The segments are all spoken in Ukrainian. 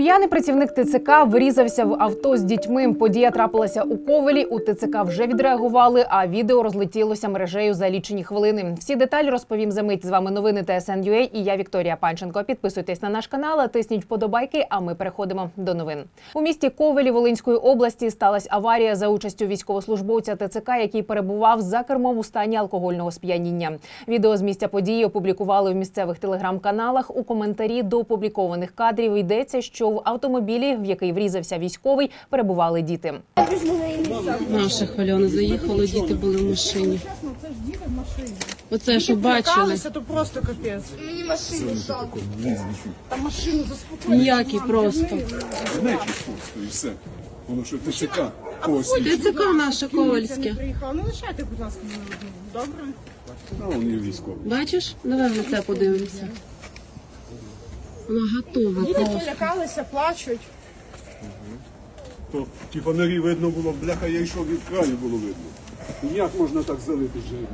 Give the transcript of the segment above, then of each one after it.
П'яний працівник ТЦК врізався в авто з дітьми. Подія трапилася у Ковелі. У ТЦК вже відреагували, а відео розлетілося мережею за лічені хвилини. Всі деталі розповім за мить. З вами новини ТСН.UA і я Вікторія Панченко. Підписуйтесь на наш канал, тисніть вподобайки. А ми переходимо до новин. У місті Ковелі Волинської області сталася аварія за участю військовослужбовця ТЦК, який перебував за кермом у стані алкогольного сп'яніння. Відео з місця події опублікували в місцевих телеграм-каналах. У коментарі до опублікованих кадрів йдеться, що в автомобілі, в який врізався військовий, перебували діти. Наша хвильона заїхала, діти були в машині. Оце що бачили, то просто капець. Мені машину жалко. Та машину заспокоїть. ніякі просто. І все. Воно що ТЦК когось ТЦК наше ковальське. Приїхала. Ну лишайте, будь ласка. Добре? а він військовий. Бачиш? Давай на це подивимося. Вона готова Діти просто. полякалися, плачуть. То ті фонарі видно було, бляха, я йшов від краю було видно. І Як можна так залити жиром?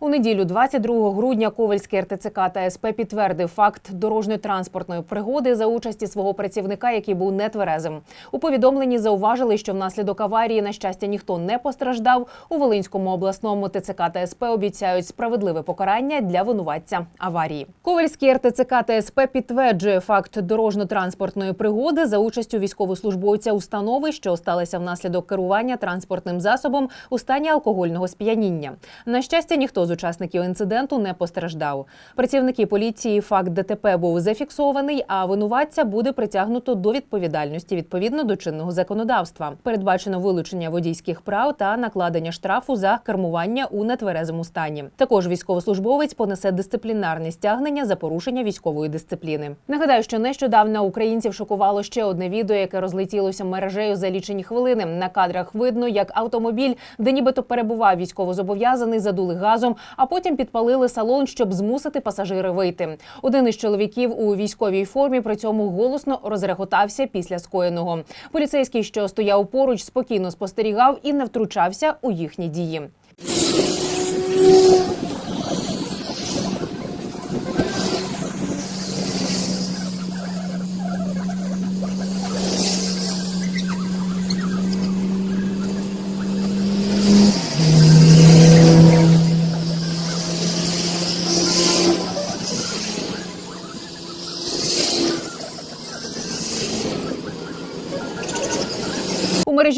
У неділю, 22 грудня, Ковальський РТЦК та СП підтвердив факт дорожньо-транспортної пригоди за участі свого працівника, який був нетверезим. У повідомленні зауважили, що внаслідок аварії, на щастя, ніхто не постраждав. У Волинському обласному ТЦК та СП обіцяють справедливе покарання для винуватця аварії. Ковальський РТЦК та СП підтверджує факт дорожньо-транспортної пригоди за участю військовослужбовця установи, що сталося внаслідок керування транспортним засобом у стані алкогольного сп'яніння. На щастя, ніхто з учасників інциденту не постраждав. Працівники поліції факт ДТП був зафіксований, а винуватця буде притягнуто до відповідальності відповідно до чинного законодавства. Передбачено вилучення водійських прав та накладення штрафу за кермування у нетверезому стані. Також військовослужбовець понесе дисциплінарне стягнення за порушення військової дисципліни. Нагадаю, що нещодавно українців шокувало ще одне відео, яке розлетілося мережею за лічені хвилини. На кадрах видно, як автомобіль, де нібито перебував військовозобов'язаний, задули газом, а потім підпалили салон, щоб змусити пасажири вийти. Один із чоловіків у військовій формі при цьому голосно розреготався після скоєного. Поліцейський, що стояв поруч, спокійно спостерігав і не втручався у їхні дії.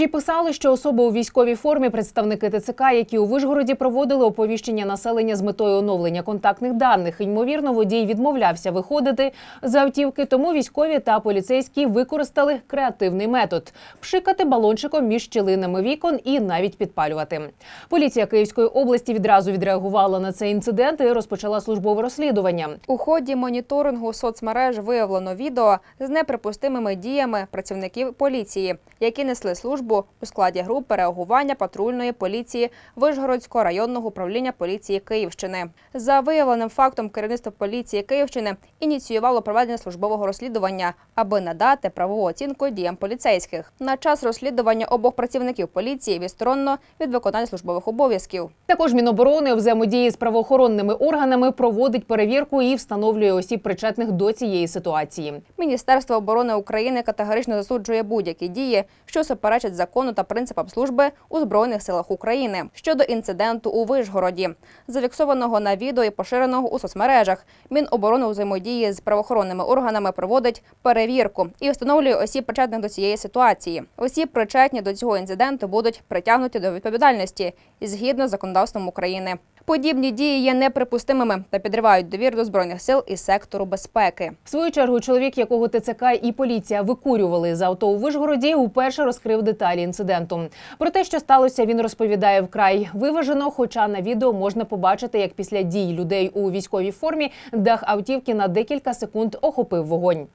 У писали, що особи у військовій формі представники ТЦК, які у Вишгороді проводили оповіщення населення з метою оновлення контактних даних. Ймовірно, водій відмовлявся виходити з автівки, тому військові та поліцейські використали креативний метод пшикати балончиком між щілинами вікон і навіть підпалювати. Поліція Київської області відразу відреагувала на цей інцидент і розпочала службове розслідування. У ході моніторингу соцмереж виявлено відео з неприпустимими діями працівників поліції, які несли службу у складі групи реагування патрульної поліції Вишгородського районного управління поліції Київщини. За виявленим фактом керівництво поліції Київщини ініціювало проведення службового розслідування, аби надати правову оцінку діям поліцейських. На час розслідування обох працівників поліції відсторонено від виконання службових обов'язків. Також Міноборони у взаємодії з правоохоронними органами проводить перевірку і встановлює осіб причетних до цієї ситуації. Міністерство оборони України категорично засуджує будь-які дії, що суперечать закону та принципам служби у збройних силах України щодо інциденту у Вишгороді, зафіксованого на відео і поширеного у соцмережах. Міноборони у взаємодії з правоохоронними органами проводить перевірку і встановлює осіб причетних до цієї ситуації. Усі причетні до цього інциденту будуть притягнуті до відповідальності згідно з законодавством України. Подібні дії є неприпустимими та підривають довіру до збройних сил і сектору безпеки. В свою чергу, чоловік, якого ТЦК і поліція викурювали з авто у Вишгороді, уперше розкрив деталі інциденту. Про те, що сталося, він розповідає вкрай виважено. Хоча на відео можна побачити, як після дій людей у військовій формі дах автівки на декілька секунд охопив вогонь.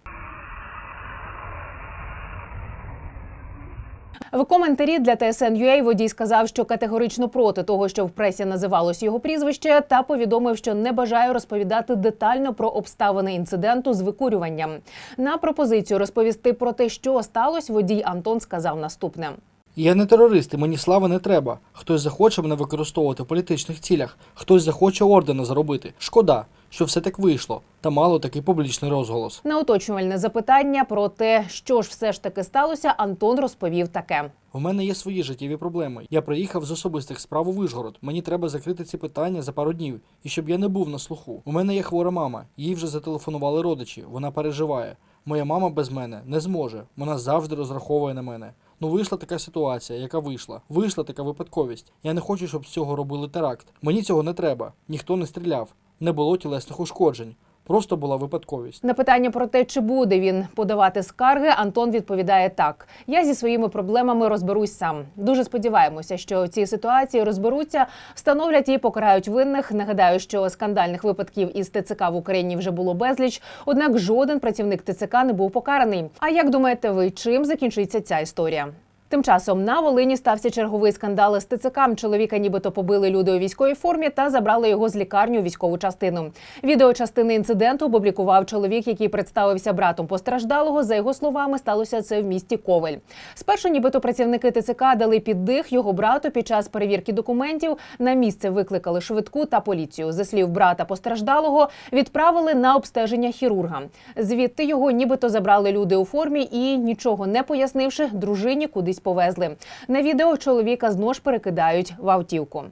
В коментарі для TSN.ua водій сказав, що категорично проти того, що в пресі називалось його прізвище, та повідомив, що не бажає розповідати детально про обставини інциденту з викурюванням. На пропозицію розповісти про те, що сталося, водій Антон сказав наступне. Я не терорист, і мені слави не треба. Хтось захоче мене використовувати в політичних цілях, хтось захоче ордена заробити. Шкода, що все так вийшло, та мало такий публічний розголос. На уточнювальне запитання про те, що ж все ж таки сталося, Антон розповів таке. У мене є свої життєві проблеми. Я приїхав з особистих справ у Вишгород. Мені треба закрити ці питання за пару днів, і щоб я не був на слуху. У мене є хвора мама. Їй вже зателефонували родичі. Вона переживає. Моя мама без мене не зможе. Вона завжди розраховує на мене. Ну вийшла така ситуація, яка вийшла. Вийшла така випадковість. Я не хочу, щоб з цього робили теракт. Мені цього не треба. Ніхто не стріляв. Не було тілесних ушкоджень. Просто була випадковість. На питання про те, чи буде він подавати скарги, Антон відповідає так: я зі своїми проблемами розберусь сам. Дуже сподіваємося, що ці ситуації розберуться, встановлять і покарають винних. Нагадаю, що скандальних випадків із ТЦК в Україні вже було безліч. Однак жоден працівник ТЦК не був покараний. А як думаєте ви, чим закінчиться ця історія? Тим часом на Волині стався черговий скандал з ТЦК. Чоловіка нібито побили люди у військовій формі та забрали його з лікарні у військову частину. Відео частини інциденту опублікував чоловік, який представився братом постраждалого. За його словами, сталося це в місті Ковель. Спершу, нібито працівники ТЦК дали піддих його брату під час перевірки документів. На місце викликали швидку та поліцію. За слів брата постраждалого, відправили на обстеження хірурга. Звідти його нібито забрали люди у формі і нічого не пояснивши, дружині кудись повезли. На відео чоловіка знож перекидають в автівку.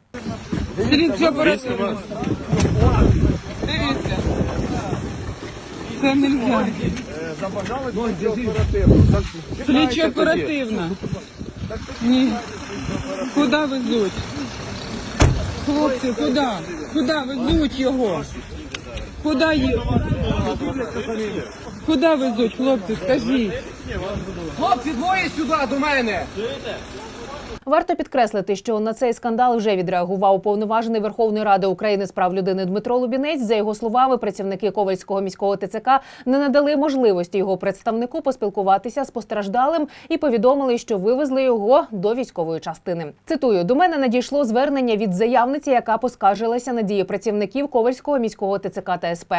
Дивіться. Це нельзя. Слідчо оперативно. Ні. Куди везуть? Хлопці, куди? Куди везуть його? Куди їх? Куди везуть, хлопці, скажіть? Хлопці, двоє сюди до мене. Варто підкреслити, що на цей скандал вже відреагував уповноважений Верховної Ради України з прав людини Дмитро Лубінець. За його словами, працівники Ковальського міського ТЦК не надали можливості його представнику поспілкуватися з постраждалим і повідомили, що вивезли його до військової частини. Цитую: до мене надійшло звернення від заявниці, яка поскаржилася на дії працівників Ковальського міського ТЦК та СП.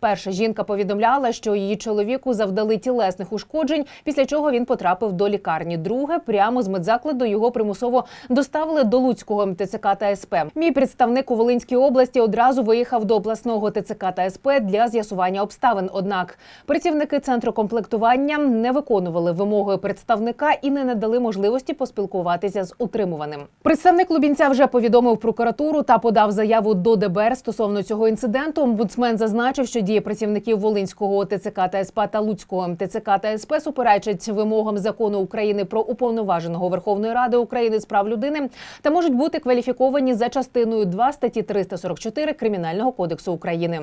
Перша жінка повідомляла, що її чоловіку завдали тілесних ушкоджень, після чого він потрапив до лікарні. Друге, прямо з медзакладу його примусово доставили до Луцького МТЦК та СП. Мій представник у Волинській області одразу виїхав до обласного ТЦК та СП для з'ясування обставин. Однак працівники центру комплектування не виконували вимоги представника і не надали можливості поспілкуватися з утримуваним. Представник Лубінця вже повідомив прокуратуру та подав заяву до ДБР стосовно цього інциденту. Омбудсмен зазначив, що дії працівників Волинського ТЦК та СП та Луцького МТЦК та СП суперечать вимогам закону України про уповноваженого Верховної Ради України з прав людини та можуть бути кваліфіковані за частиною 2 статті 344 Кримінального кодексу України.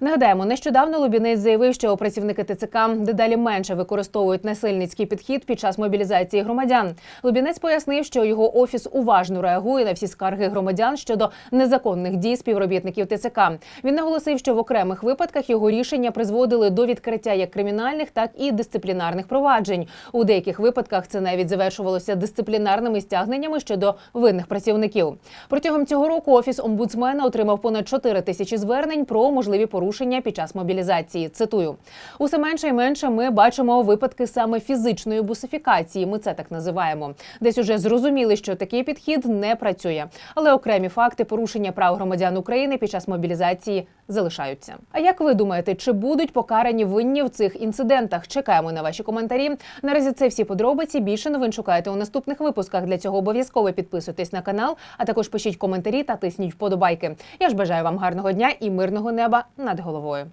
Нагадаємо, нещодавно Лубінець заявив, що працівники ТЦК дедалі менше використовують насильницький підхід під час мобілізації громадян. Лубінець пояснив, що його офіс уважно реагує на всі скарги громадян щодо незаконних дій співробітників ТЦК. Він наголосив, що в окремих випадках його рішення призводили до відкриття як кримінальних, так і дисциплінарних проваджень. У деяких випадках це навіть завершувалося дисциплінарними стягненнями щодо винних працівників. Протягом цього року офіс омбудсмена отримав понад 4 тисячі звернень про можливі порушення під час мобілізації. Цитую: усе менше і менше ми бачимо випадки саме фізичної бусифікації. Ми це так називаємо. Десь уже зрозуміли, що такий підхід не працює, але окремі факти порушення прав громадян України під час мобілізації залишаються. А як ви думаєте, чи будуть покарані винні в цих інцидентах? Чекаємо на ваші коментарі. Наразі це всі подробиці. Більше новин шукайте у наступних випусках. Для цього обов'язково підписуйтесь на канал, а також пишіть коментарі та тисніть вподобайки. Я ж бажаю вам гарного дня і мирного неба над головою.